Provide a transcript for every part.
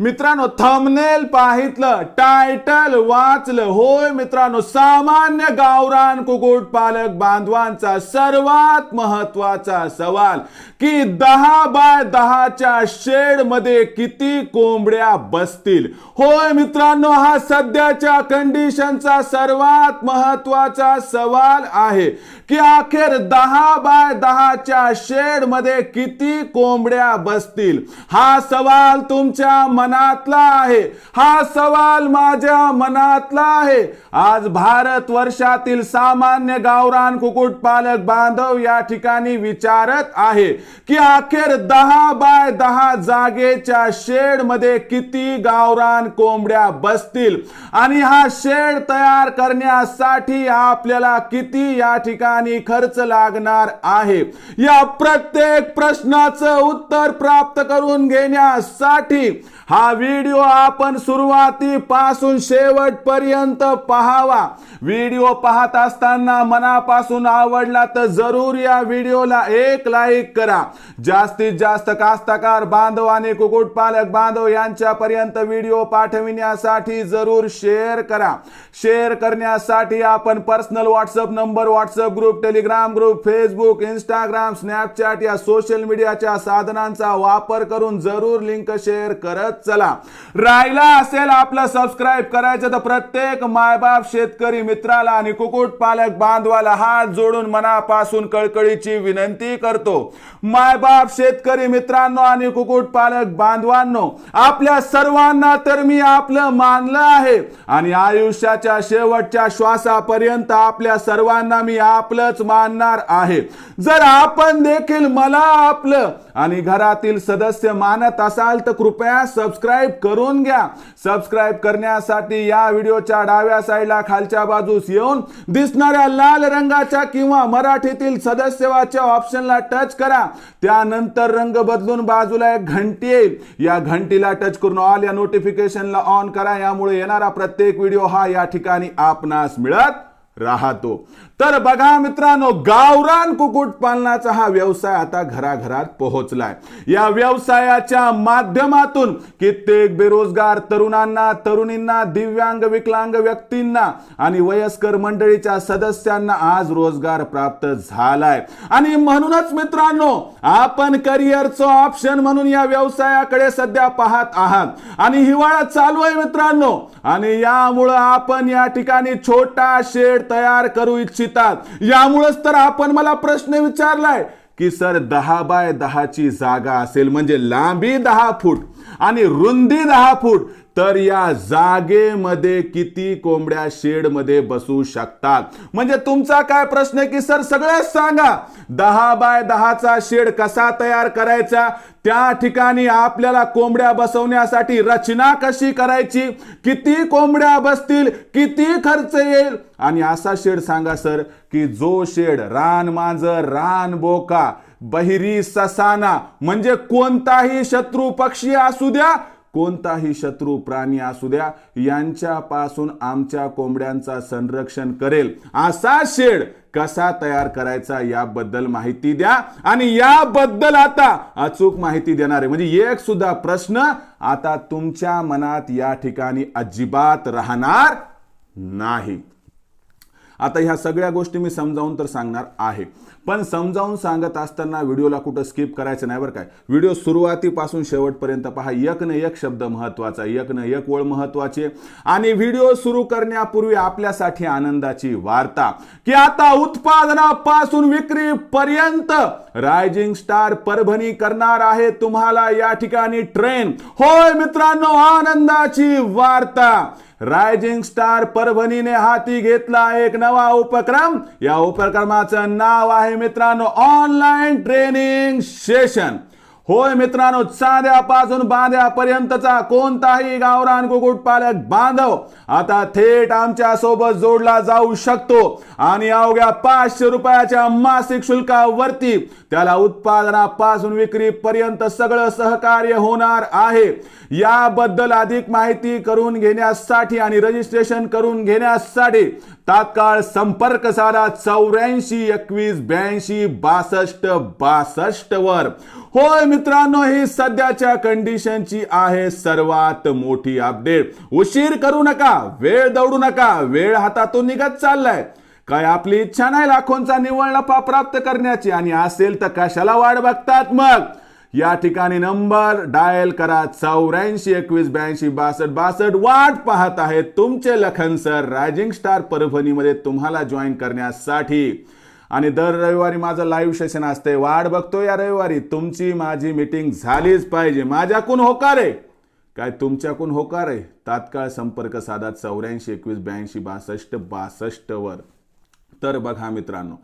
मित्रांनो thumbnail पाहितलं title वाचलं. होय मित्रांनो सामान्य गावरान कुकुट पालक बांधवांचा सर्वात महत्त्वाचा सवाल की दहा बाय दहाच्या शेडमध्ये किती कोंबड्या बसतील? होय मित्रांनो हा सध्याच्या कंडिशनचा सर्वात महत्त्वाचा सवाल आहे की अखेर दहा बाय दहाच्या शेडमध्ये किती कोंबड्या बसतील? हा सवाल तुमच्या मनातला आहे. हा सवाल माझ्या मनातला आहे. आज भारत वर्षातील सामान्य गावरान कुकुट बांधव या ठिकाणी विचारत आहे की अखेर दहा बाय दहा जागेच्या शेडमध्ये किती गावरान कोंबड्या बसतील? आणि हा शेड तयार करण्यासाठी आपल्याला किती या ठिकाणी खर्च लागणार आहे? या प्रत्येक प्रश्नाचं उत्तर प्राप्त करून घेण्यासाठी हा हा व्हिडिओ आपण सुरुवातीपासून शेवटपर्यंत पाहावा. व्हिडिओ पाहत असताना मनापासून आवडला तर जरूर या व्हिडिओला एक लाईक करा. जास्तीत जास्त कास्तकार बांधव आणि कुक्कुटपालक बांधव यांच्यापर्यंत व्हिडिओ पाठविण्यासाठी जरूर शेअर करा. शेअर करण्यासाठी आपण personal WhatsApp number WhatsApp group Telegram group Facebook Instagram Snapchat या सोशल मीडियाच्या साधनांचा वापर करून जरूर लिंक शेअर करत चला. राहिला असेल आपलं सबस्क्राईब करायचं तर प्रत्येक मायबाप शेतकरी मित्राला आणि कुकुट पालक बांधवाला हात जोडून मनापासून कळकळीची विनंती करतो. मायबाप शेतकरी मित्रांनो आणि कुकुट पालक बांधवांनो आपल्या सर्वांना तर मी आपलं मानलं आहे आणि आयुष्याच्या शेवटच्या श्वासापर्यंत आपल्या सर्वांना मी आपलंच मानणार आहे. जर आपण देखील मला आपलं आणि घरातील सदस्य मानत असाल तर कृपया सबस्क्राईब करून घ्या. सबस्क्राईब करण्यासाठी या व्हिडिओच्या डाव्या साईडला खालच्या बाजूस येऊन दिसणाऱ्या लाल रंगाच्या किंवा मराठीतील सदस्यवाच्या ऑप्शनला टच करा. त्यानंतर रंग बदलून बाजूला एक घंटी येईल. या घंटीला टच करून ऑल या नोटिफिकेशनला ऑन करा. यामुळे येणारा प्रत्येक व्हिडिओ हा या ठिकाणी आपणास मिळत राहतो. तर बघा मित्रांनो गावरान कुक्कुटपालनाचा हा व्यवसाय आता घराघरात पोहोचलाय. या व्यवसायाच्या माध्यमातून कित्येक बेरोजगार तरुणांना तरुणींना दिव्यांग विकलांग व्यक्तींना आणि वयस्कर मंडळीच्या सदस्यांना आज रोजगार प्राप्त झालाय. आणि म्हणूनच मित्रांनो आपण करिअरचं ऑप्शन म्हणून या व्यवसायाकडे सध्या पाहत आहात. आणि हिवाळा चालू आहे मित्रांनो. आणि यामुळं आपण या ठिकाणी छोटा शेड तयार करू इच्छितात यामुळेच तर आपण मला प्रश्न विचारलाय की सर दहा बाय दहाची जागा असेल म्हणजे लांबी दहा फूट आणि रुंदी दहा फूट तर या जागेमध्ये किती कोंबड्या शेडमध्ये बसू शकतात? म्हणजे तुमचा काय प्रश्न आहे की सर सगळंच सांगा दहा बाय दहाचा शेड कसा तयार करायचा? त्या ठिकाणी आपल्याला कोंबड्या बसवण्यासाठी रचना कशी करायची? किती कोंबड्या बसतील? किती खर्च येईल? आणि असा शेड सांगा सर की जो शेड रान मांजर रान बोका बहिरी ससाना म्हणजे कोणताही शत्रू पक्षी असू द्या कोणताही शत्रू प्राणी असू द्या यांच्यापासून आमच्या कोंबड्यांचा संरक्षण करेल. असा शेड कसा तयार करायचा याबद्दल माहिती द्या. आणि याबद्दल आता अचूक माहिती देणार आहे म्हणजे एक सुद्धा प्रश्न आता तुमच्या मनात या ठिकाणी अजिबात राहणार नाही. आता ह्या सगळ्या गोष्टी मी समजावून तर सांगणार आहे. पण समजावून सांगत असताना व्हिडिओला कुठं स्किप करायचं नाही बरं काय व्हिडिओ सुरुवातीपासून शेवटपर्यंत पहा एक न एक शब्द महत्त्वाचा एक न एक ओळ महत्वाची आणि व्हिडिओ सुरू करण्यापूर्वी आपल्यासाठी आनंदाची वार्ता. की आता उत्पादनापासून विक्रीपर्यंत रायझिंग स्टार परभणी करणार आहे तुम्हाला या ठिकाणी ट्रेन होय मित्रांनो आनंदाची वार्ता. रायझिंग स्टार परभणीने हाती घेतला एक नवा उपक्रम. या उपक्रमाचं नाव आहे मित्रांनो ऑनलाईन ट्रेनिंग सेशन होय मित्रांनो चांद्यापासून बांध्यापर्यंतचा कोणताही गावरान कुक्कुटपालक बांधव आता थेट आमच्यासोबत जोडला जाऊ शकतो. आणि अवघ्या पाचशे रुपयाच्या मासिक शुल्कावरती त्याला उत्पादनापासून विक्रीपर्यंत सगळं सहकार्य होणार आहे. याबद्दल अधिक माहिती करून घेण्यासाठी आणि रजिस्ट्रेशन करून घेण्यासाठी तात्काळ संपर्क साधा चौऱ्याऐंशी एकवीस ब्याऐंशी बासष्ट बासष्ट वर. होय मित्रांनो ही सध्याच्या कंडिशनची आहे सर्वात मोठी अपडेट उशीर करू नका वेळ दौडू नका वेळ हातातून निघत चाललाय. काय आपली इच्छा नाही लाखोंचा निव्वळ नफा प्राप्त करण्याची आणि असेल तर कशाला वाट बघतात मग? या ठिकाणी नंबर डायल करा. चौऱ्याऐंशी एकवीस ब्याऐंशी बासष्ट बासष्ट वाट पाहत आहेत तुमचे लखन सर. रायझिंग स्टार परभणीमध्ये तुम्हाला जॉईन करण्यासाठी. आणि दर रविवारी माझं लाईव्ह सेशन असते वाट बघतो या रविवारी. तुमची माझी मीटिंग झालीच पाहिजे. माझ्याकून होकार. आहे काय तुमच्याकून होकार? आहे तात्काळ संपर्क साधा चौऱ्याऐंशी एकवीस ब्याऐंशी बासष्ट बासष्टवर. तर बघा मित्रांनो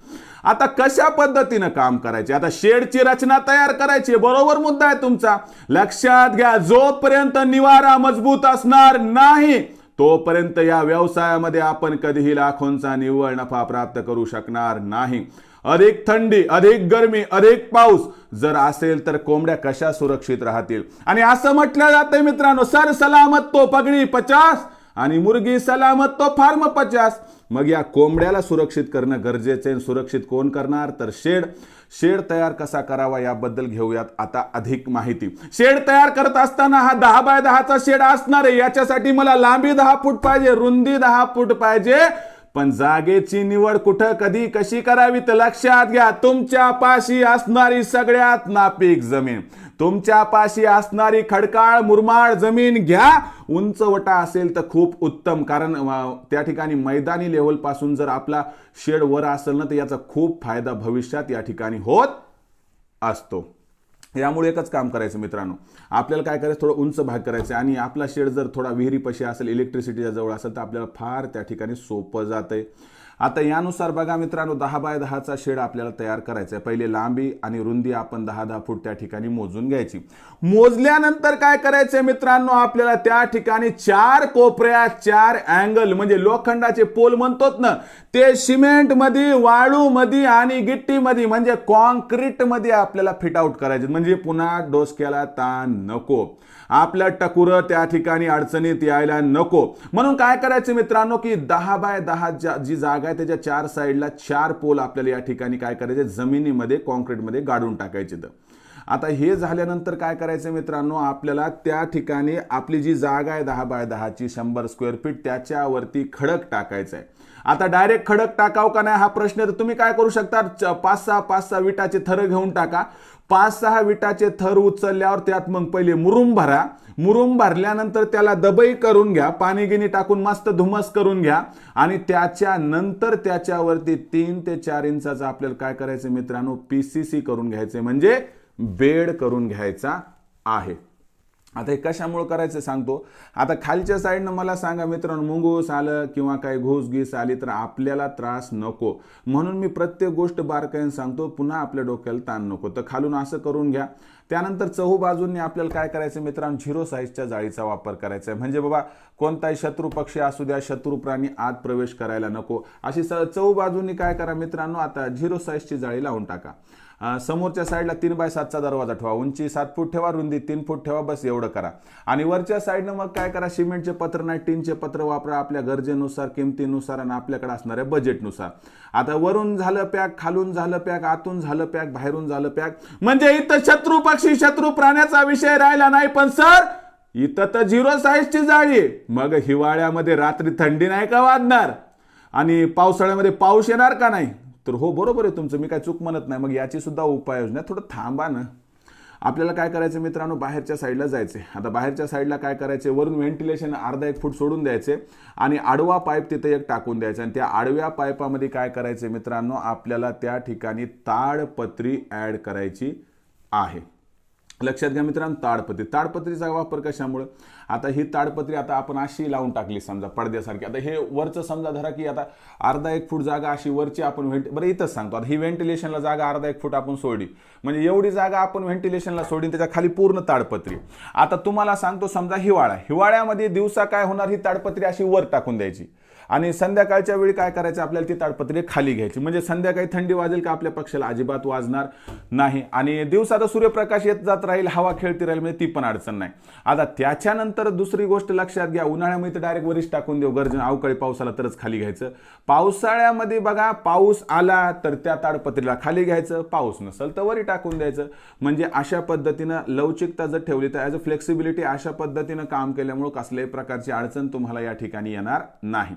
आता कशा पद्धतीनं काम करायचे? आता शेडची रचना तयार करायची बरोबर मुद्दा आहे तुमचा. लक्षात घ्या जोपर्यंत निवारा मजबूत असणार नाही तोपर्यंत या व्यवसायामध्ये आपण कधीही लाखोंचा निव्वळ नफा प्राप्त करू शकणार नाही. अधिक थंडी अधिक गर्मी अधिक पाऊस जर असेल तर कोंबड्या कशा सुरक्षित राहतील? आणि असं म्हटलं जातंय मित्रांनो सर सलामत तो पगडी पचास आणि मुर्गी सलामत तो फार्म पचास. मग या कोंबड्याला सुरक्षित करणं गरजेचे आहे. सुरक्षित कोण करणार? तर शेड. शेड तयार कसा करावा याबद्दल घेऊयात आता अधिक माहिती. शेड तयार करत असताना हा दहा बाय दहाचा शेड असणार आहे. याच्यासाठी मला लांबी दहा फूट पाहिजे रुंदी दहा फूट पाहिजे. पण जागेची निवड कुठं कधी कशी करावी तर लक्षात घ्या. तुमच्या पाशी असणारी सगळ्यात नापीक जमीन. तुमच्या पाशी असणारी खडकाळ मुरमाळ जमीन घ्या. उंचवटा असेल तर खूप उत्तम. कारण त्या ठिकाणी मैदानी लेवलपासून जर आपला शेड वर असेल ना तर याचा खूप फायदा भविष्यात या ठिकाणी होत असतो. यामुळे एकच काम करायचं मित्रांनो. आपल्याला काय करायचं? थोडं उंच भाग करायचं आणि आपला शेड जर थोडा विहिरीपाशी असेल इलेक्ट्रिसिटीच्या जवळ असेल तर आपल्याला फार त्या ठिकाणी सोपं जातंय. आता यानुसार बघा मित्रांनो दहा बाय दहाचा शेड आपल्याला तयार करायचा आहे. पहिले लांबी आणि रुंदी आपण दहा दहा फूट त्या ठिकाणी मोजून घ्यायची. मोजल्यानंतर काय करायचंय मित्रांनो आपल्याला त्या ठिकाणी चार कोपऱ्या चार अँगल म्हणजे लोखंडाचे पोल म्हणतोत ना ते सिमेंटमध्ये वाळू मध्ये आणि गिट्टी मध्ये म्हणजे कॉन्क्रीटमध्ये आपल्याला फिट आउट करायचे म्हणजे पुन्हा डोसक्याला ताण नको. आपल्या टकुर त्या ठिकाणी अडचणीत यायला नको. म्हणून काय करायचं मित्रांनो की दहा बाय दहा जी जागा आहे त्याच्या चार साईडला चार पोल आपल्याला या ठिकाणी काय करायचे? जमिनीमध्ये कॉन्क्रीटमध्ये गाडून टाकायचे तर आता हे झाल्यानंतर काय करायचं मित्रांनो? आपल्याला त्या ठिकाणी आपली जी जागा आहे दहा बाय दहाची शंभर स्क्वेअर फीट त्याच्यावरती खडक टाकायचं आहे आता डायरेक्ट खडक टाकाव का नाही? हा प्रश्न तर तुम्ही काय करू शकता? पाच सहा पाच सहा विटाचे थर घेऊन टाका. पाच सहा विटाचे थर उचलल्यावर त्यात मग पहिले मुरुम भरा. मुरुम भरल्यानंतर त्याला दबई करून घ्या. पाणी गिनी टाकून मस्त धुमस करून घ्या. आणि त्याच्यानंतर त्याच्यावरती तीन ते चार इंचाचा आपल्याला काय करायचं मित्रांनो? पीसीसी करून घ्यायचे. म्हणजे बेड करून घ्यायचा आहे. आता हे कशामुळे करायचं सांगतो? आता खालच्या साईडनं मला सांगा मित्रांनो मुंगूस आलं किंवा काही घुसघीस आली तर आपल्याला त्रास नको. म्हणून मी प्रत्येक गोष्ट बारकाईने सांगतो पुन्हा आपल्या डोक्याला ताण नको. तर खालून असं करून घ्या. त्यानंतर चहू बाजूंनी आपल्याला काय करायचं मित्रांनो? झिरो साईजच्या जाळीचा वापर करायचा आहे म्हणजे बाबा कोणताही शत्रू पक्षी असू द्या शत्रू प्राणी आत प्रवेश करायला नको. अशी स चहू बाजूंनी काय करा मित्रांनो? आता झिरो साईजची जाळी लावून टाका. समोरच्या साईडला तीन बाय सातचा दरवाजा ठेवा. उंची सात फूट ठेवा रुंदी तीन फूट ठेवा बस एवढं करा. आणि वरच्या साईडनं मग काय करा? सिमेंटचे पत्र नाही टीनचे पत्र वापरा. आपल्या गरजेनुसार किमतीनुसार आणि आपल्याकडे असणाऱ्या बजेटनुसार. आता वरून झालं पॅक खालून झालं पॅक आतून झालं पॅक बाहेरून झालं पॅक. म्हणजे इथं शत्रू पक्षी शत्रू प्राण्याचा विषय राहिला नाही पण सर इथं तर झिरो साईजची जाळी आहे. मग हिवाळ्यामध्ये रात्री थंडी नाही का वाजणार? आणि पावसाळ्यामध्ये पाऊस येणार का नाही? तर हो बरोबर आहे तुमचं. मी काय चूक म्हणत नाही. मग याची सुद्धा उपाययोजना थोडं थांबा ना. आपल्याला काय करायचं मित्रांनो? बाहेरच्या साईडला जायचे आता बाहेरच्या साईडला काय करायचे वरून व्हेंटिलेशन अर्धा एक फूट सोडून द्यायचे आणि आडवा पाईप तिथे एक टाकून द्यायचा. आणि त्या आडव्या पाईपामध्ये काय करायचे मित्रांनो? आपल्याला त्या ठिकाणी ताडपत्री ॲड करायची आहे. लक्षात घ्या मित्रांनो ताडपत्री. ताडपत्रीचा वापर कशामुळं? आता ही ताडपत्री आता आपण अशी लावून टाकली समजा पडद्यासारखी. आता हे वरचं समजा धरा की आता अर्धा एक फूट जागा अशी वरची आपण व्हेंट बरं इथंच सांगतो. आता ही व्हेंटिलेशनला जागा अर्धा एक फूट आपण सोडली. म्हणजे एवढी जागा आपण व्हेंटिलेशनला सोडली त्याच्याखाली पूर्ण ताडपत्री. आता तुम्हाला सांगतो समजा हिवाळा. हिवाळ्यामध्ये दिवसा काय होणार? ही ताडपत्री अशी वर टाकून द्यायची. आणि संध्याकाळच्या वेळी काय करायचं? आपल्याला ती ताडपत्री खाली घ्यायची. म्हणजे संध्याकाळी थंडी वाजेल का आपल्या पक्षाला? अजिबात वाजणार नाही. आणि दिवसात सूर्यप्रकाश येत जात राहील हवा खेळती राहील म्हणजे ती पण अडचण नाही. आता त्याच्यानंतर दुसरी गोष्ट लक्षात घ्या. उन्हाळ्यामध्ये तर डायरेक्ट वरिष्ठ टाकून देऊ. गर्जन अवकाळी पाऊस आला तरच खाली घ्यायचं. पावसाळ्यामध्ये बघा पाऊस आला तर त्या ताडपत्रीला खाली घ्यायचं. पाऊस नसेल तर वरी टाकून द्यायचं. म्हणजे अशा पद्धतीनं लवचिकता जर ठेवली तर ॲज अ फ्लेक्सिबिलिटी अशा पद्धतीनं काम केल्यामुळं कसल्याही प्रकारची अडचण तुम्हाला या ठिकाणी येणार नाही.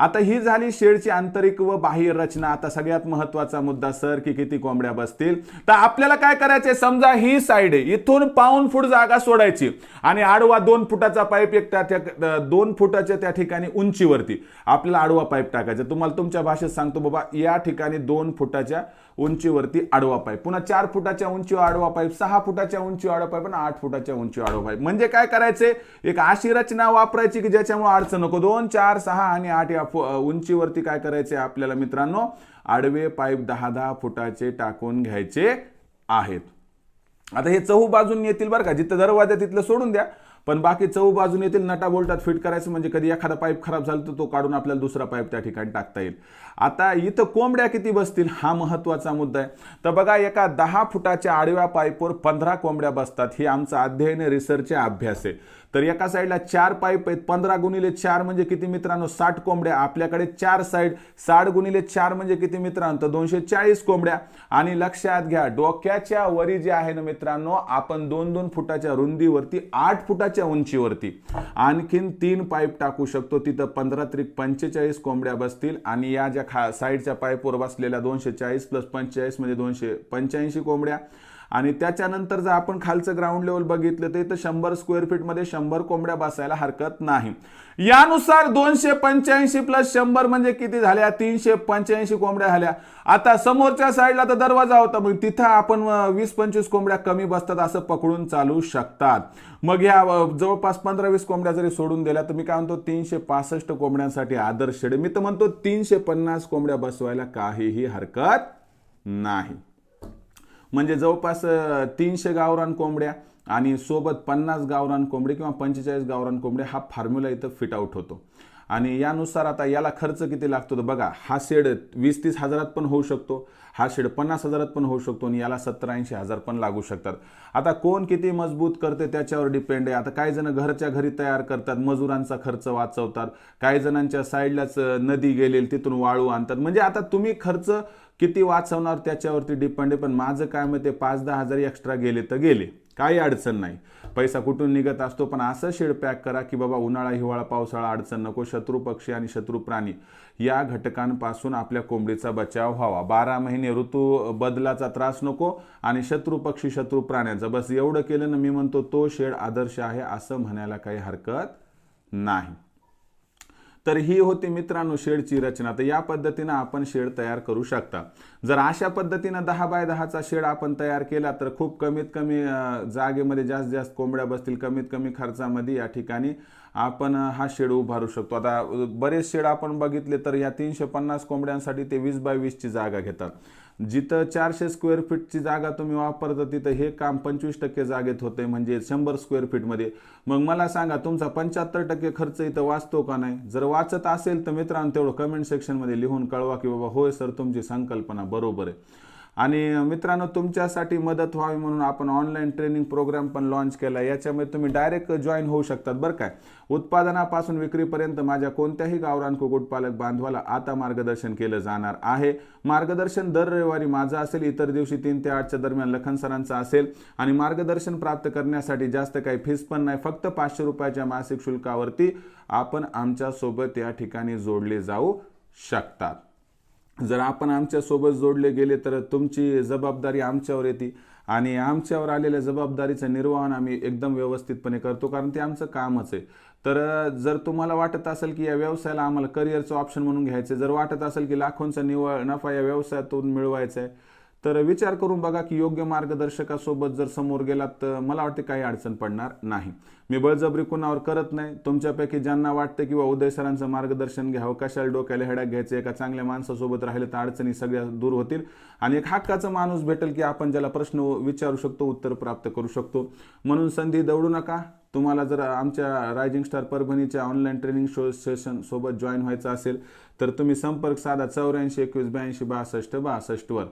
आता ही झाली शेडची आंतरिक व बाह्य रचना. आता सगळ्यात महत्त्वाचा मुद्दा सर की किती कोंबड्या बसतील? तर आपल्याला काय करायचंय? समजा ही साईड आहे. इथून पाऊन फूट जागा सोडायची. आणि आडवा दोन फुटाचा पाईप एक त्या त्या- दोन फुटाच्या त्या ठिकाणी उंचीवरती. आपल्याला आडवा पाईप टाकायचा. तुम्हाला तुमच्या भाषेत सांगतो बाबा या ठिकाणी दोन फुटाच्या उंचीवरती आडवा पाईप पुन्हा चार फुटाच्या उंचीवर आडवा पाईप सहा फुटाच्या उंचीवर आडवा पाईप आणि आठ फुटाच्या उंचीवर आडवा पाईप म्हणजे काय करायचे? एक अशी रचना वापरायची की ज्याच्यामुळे अडचण नको. दोन चार सहा आणि आठ या उंचीवरती काय करायचे आपल्याला मित्रांनो? आडवे पाईप दहा दहा फुटाचे टाकून घ्यायचे आहेत. आता हे चहू बाजून येतील बरं का. जिथं दरवाजा तिथलं सोडून द्या. पण बाकी चहू बाजून येतील नटा बोल्टात फिट करायचं म्हणजे कधी एखादा पाईप खराब झाला तर तो काढून आपल्याला दुसरा पाईप त्या ठिकाणी टाकता येईल. आता इथं कोंबड्या किती बसतील हा महत्त्वाचा मुद्दा आहे. तर बघा एका दहा फुटाच्या आडव्या पाईपवर पंधरा कोंबड्या बसतात. ही आमचा अध्ययन रिसर्चचे अभ्यास आहे. तर एका साईडला चार पाईप आहेत पंधरा गुणिले चार म्हणजे किती मित्रांनो? साठ कोंबड्या. आपल्याकडे चार साईड साठ गुणिले चार म्हणजे किती मित्रांनो? तर दोनशे चाळीस कोंबड्या. आणि लक्षात घ्या डोक्याच्या वरी जे आहे ना मित्रांनो आपण दोन दोन फुटाच्या रुंदीवरती आठ फुटाच्या उंचीवरती आणखीन तीन पाईप टाकू शकतो. तिथं पंधरा त्रिक पंचेचाळीस कोंबड्या बसतील. आणि या ज्या खा साईडच्या पाईपवर बसलेल्या दोनशे चाळीस प्लस पंचेचाळीस म्हणजे दोनशे पंच्याऐंशी कोंबड्या. आणि त्याच्यानंतर जर आपण खालचं ग्राउंड लेवल बघितलं ते तर शंभर स्क्वेअर फीटमध्ये शंभर कोंबड्या बसायला हरकत नाही. यानुसार दोनशे पंच्याऐंशी प्लस शंभर म्हणजे किती झाल्या? तीनशे पंच्याऐंशी कोंबड्या झाल्या. आता समोरच्या साईडला तर दरवाजा होता मग तिथं आपण वीस पंचवीस कोंबड्या कमी बसतात असं पकडून चालू शकतात. मग या जवळपास पंधरा वीस कोंबड्या जरी सोडून दिल्या तर मी काय म्हणतो तीनशे पासष्ट कोंबड्यांसाठी आदर्श मी तर म्हणतो तीनशे पन्नास कोंबड्या बसवायला काहीही हरकत नाही. म्हणजे जवळपास तीनशे गावरान कोंबड्या आणि सोबत पन्नास गावरान कोंबडे किंवा पंचेचाळीस गावरान कोंबडे हा फॉर्म्युला इथं फिट आउट होतो. आणि यानुसार आता याला खर्च किती लागतो तर बघा हा शेड वीस तीस हजारात पण होऊ शकतो हा शेड पन्नास हजारात पण होऊ शकतो आणि याला सत्तर ऐंशी हजार पण लागू शकतात. आता कोण किती मजबूत करते त्याच्यावर डिपेंड आहे. आता काही जण घरच्या घरी तयार करतात मजुरांचा खर्च वाचवतात काही जणांच्या साईडलाच नदी गेलेली तिथून वाळू आणतात. म्हणजे आता तुम्ही खर्च किती वाचवणार त्याच्यावरती डिपेंड आहे. पण माझं काय मग ते पाच दहा हजार एक्स्ट्रा गेले तर गेले. काही अडचण नाही. पैसा कुठून निघत असतो पण असं शेड पॅक करा की बाबा उन्हाळा हिवाळा पावसाळा अडचण नको. शत्रू पक्षी आणि शत्रू प्राणी या घटकांपासून आपल्या कोंबडीचा बचाव व्हावा. बारा महिने ऋतू बदलाचा त्रास नको आणि शत्रू पक्षी शत्रू प्राण्यांचा. बस एवढं केलं ना मी म्हणतो तो शेड आदर्श आहे असं म्हणायला काही हरकत नाही. तर ही होती मित्रांनो शेडची रचना. तर या पद्धतीनं आपण शेड तयार करू शकता. जर अशा पद्धतीनं दहा बाय दहाचा शेड आपण तयार केला तर खूप कमीत कमी जागेमध्ये जास्त जास्त कोंबड्या बसतील कमीत कमी खर्चामध्ये या ठिकाणी आपण हा शेड उभारू शकतो. आता बरेच शेड आपण बघितले तर या तीनशे पन्नास कोंबड्यांसाठी ते वीस बाय वीसची जागा घेतात. जिथं चारशे स्क्वेअर फीटची जागा तुम्ही वापरता तिथं हे काम पंचवीस टक्के जागेत होते म्हणजे शंभर स्क्वेअर फीटमध्ये मग मला सांगा तुमचा पंच्याहत्तर टक्के खर्च इथं वाचतो का नाही? जर वाचत असेल तर मित्रांनो तेवढं कमेंट सेक्शनमध्ये लिहून कळवा की बाबा होय सर तुमची संकल्पना बरोबर आहे. आणि मित्रांनो तुमच्यासाठी मदत व्हावी म्हणून आपण ऑनलाईन ट्रेनिंग प्रोग्राम पण लॉन्च केला याच्यामध्ये तुम्ही डायरेक्ट जॉईन होऊ शकतात बरं काय उत्पादनापासून विक्रीपर्यंत माझ्या कोणत्याही गावरान कुक्कुटपालक बांधवाला आता मार्गदर्शन केलं जाणार आहे. मार्गदर्शन दर रविवारी माझं असेल इतर दिवशी तीन ते आठच्या दरम्यान लखन सरांचं असेल. आणि मार्गदर्शन प्राप्त करण्यासाठी जास्त काही फीस पण नाही फक्त पाचशे रुपयाच्या मासिक शुल्कावरती आपण आमच्यासोबत या ठिकाणी जोडले जाऊ शकतात. जर आपण आमच्यासोबत जोडले गेले तर तुमची जबाबदारी आमच्यावर येते. आणि आमच्यावर आलेल्या जबाबदारीचं निर्वहन आम्ही एकदम व्यवस्थितपणे करतो कारण ते आमचं कामच आहे. तर जर तुम्हाला वाटत असेल की या व्यवसायाला आम्हाला करिअरचं ऑप्शन म्हणून घ्यायचं जर वाटत असेल की लाखोंचा निवळ नफा या व्यवसायातून मिळवायचा आहे तर विचार करून बघा की योग्य मार्गदर्शकासोबत जर समोर गेलात तर मला वाटते काही अडचण पडणार नाही. मी बळजबरी कुणावर करत नाही. तुमच्यापैकी ज्यांना वाटतं किंवा उदय सरांचं मार्गदर्शन घ्यावं कशाला डोक्याला हेडा घ्यायचं एका चांगल्या माणसासोबत राहिलं तर अडचणी सगळ्या दूर होतील. आणि एक हक्काचा माणूस भेटेल की आपण ज्याला प्रश्न विचारू शकतो उत्तर प्राप्त करू शकतो. म्हणून संधी दौडू नका. तुम्हाला जर आमच्या रायझिंग स्टार परभणीच्या ऑनलाईन ट्रेनिंग शो सेशन सोबत जॉईन व्हायचं असेल तर तुम्ही संपर्क साधा चौऱ्याऐंशी एकवीस ब्याऐंशी बासष्ट बासष्टवर.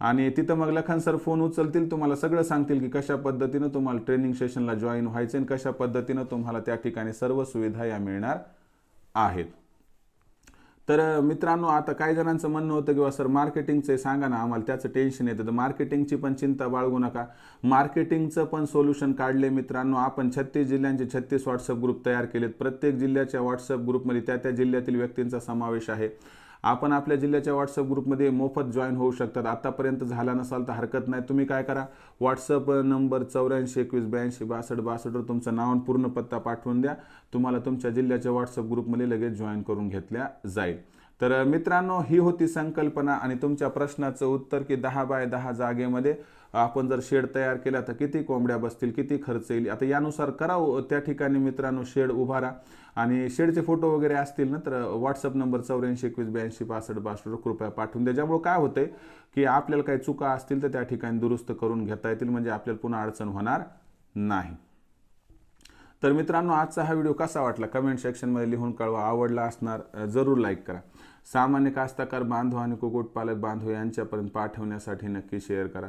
आणि तिथं मग लखन सर फोन उचलतील तुम्हाला सगळं सांगतील की कशा पद्धतीनं तुम्हाला ट्रेनिंग सेशनला जॉईन व्हायचं आणि कशा पद्धतीनं तुम्हाला त्या ठिकाणी सर्व सुविधा या मिळणार आहेत. तर मित्रांनो आता काही जणांचं म्हणणं होतं किंवा सर मार्केटिंगचं सांगा ना आम्हाला त्याचं टेन्शन येतं. तर मार्केटिंगची पण चिंता बाळगू नका. मार्केटिंगचं पण सोल्युशन काढले मित्रांनो. आपण छत्तीस जिल्ह्यांचे छत्तीस व्हॉट्सअप ग्रुप तयार केलेत. प्रत्येक जिल्ह्याच्या व्हॉट्सअप ग्रुपमध्ये त्या त्या जिल्ह्यातील व्यक्तींचा समावेश आहे. आपण आपल्या जिल्ह्याच्या व्हॉट्सअप ग्रुपमध्ये मोफत जॉईन होऊ शकतात. आत्तापर्यंत झाला नसाल तर हरकत नाही. तुम्ही काय करा? व्हॉट्सअप नंबर चौऱ्याऐंशी एकवीस ब्याऐंशी बासष्ट बासष्टवर तुमचं नाव आणि पूर्ण पत्ता पाठवून द्या. तुम्हाला तुमच्या जिल्ह्याच्या व्हॉट्सअप ग्रुपमध्ये लगेच जॉईन करून घेतल्या जाईल. तर मित्रांनो ही होती संकल्पना आणि तुमच्या प्रश्नाचं उत्तर की दहा बाय दहा जागेमध्ये आपण जर शेड तयार केला तर किती कोंबड्या बसतील किती खर्च येईल? आता यानुसार करावं त्या ठिकाणी मित्रांनो शेड उभारा आणि शेडचे फोटो वगैरे असतील ना तर व्हॉट्सअप नंबर चौऱ्याऐंशी एकवीस ब्याऐंशी पासष्ट बासष्ट कृपया पाठवून द्या. ज्यामुळे काय होतंय की आपल्याला काही चुका असतील तर त्या ठिकाणी दुरुस्त करून घेता येतील म्हणजे आपल्याला पुन्हा अडचण होणार नाही. तर मित्रांनो आजचा हा व्हिडिओ कसा वाटला? कमेंट सेक्शनमध्ये लिहून कळवा. आवडला असणार जरूर लाईक करा. सामान्य कास्तकार बांधव आणि कुक्कुटपालक बांधव यांच्यापर्यंत पाठवण्यासाठी नक्की शेअर करा.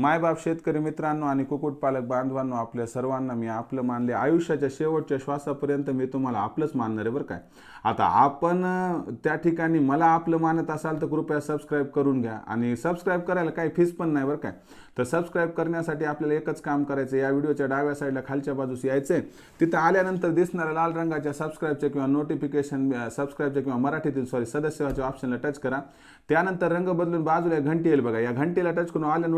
मायबाप शेतकरी मित्रांनो आणि कुक्कुटपालक बांधवांनो आपल्या सर्वांना मी आपलं मानले. आयुष्याच्या शेवटच्या श्वासापर्यंत मी तुम्हाला आपलंच मानणार आहे बरं काय आता आपण त्या ठिकाणी मला आपलं मानत असाल तर कृपया सबस्क्राईब करून घ्या. आणि सबस्क्राईब करायला काही फीस पण नाही बरं काय तर सबस्क्राईब करण्यासाठी आपल्याला एकच काम करायचं या व्हिडिओच्या डाव्या साईडला खालच्या बाजूस यायचं आहे. तिथं आल्यानंतर दिसणाऱ्या लाल रंगाच्या सबस्क्राईबच्या किंवा नोटिफिकेशन सबस्क्राईबच्या किंवा मराठीतील सॉरी सदस्याच्या ऑप्शनला टच करा. त्यानंतर रंग बदलून बाजूला घंटी येईल बघा. या घंटीला टच करून आल्या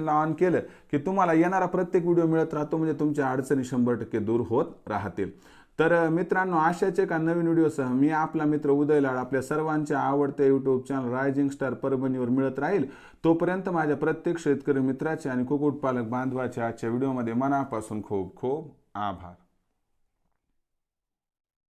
नोटिफिकेशनला ऑन केलं की तुम्हाला येणारा प्रत्येक व्हिडिओ मिळत राहतो म्हणजे तुमच्या अडचणी शंभर टक्के दूर होत राहतील. तर मित्रांनो आशाचे एका नवीन व्हिडिओसह मी आपला मित्र उदय लाड आपल्या सर्वांच्या आवडत्या यूट्यूब चॅनल रायझिंग स्टार परभणीवर मिळत राहील. तोपर्यंत माझ्या प्रत्येक शेतकरी मित्राचे आणि कुक्कुटपालक बांधवाच्या आजच्या व्हिडिओमध्ये मनापासून खूप खूप आभार.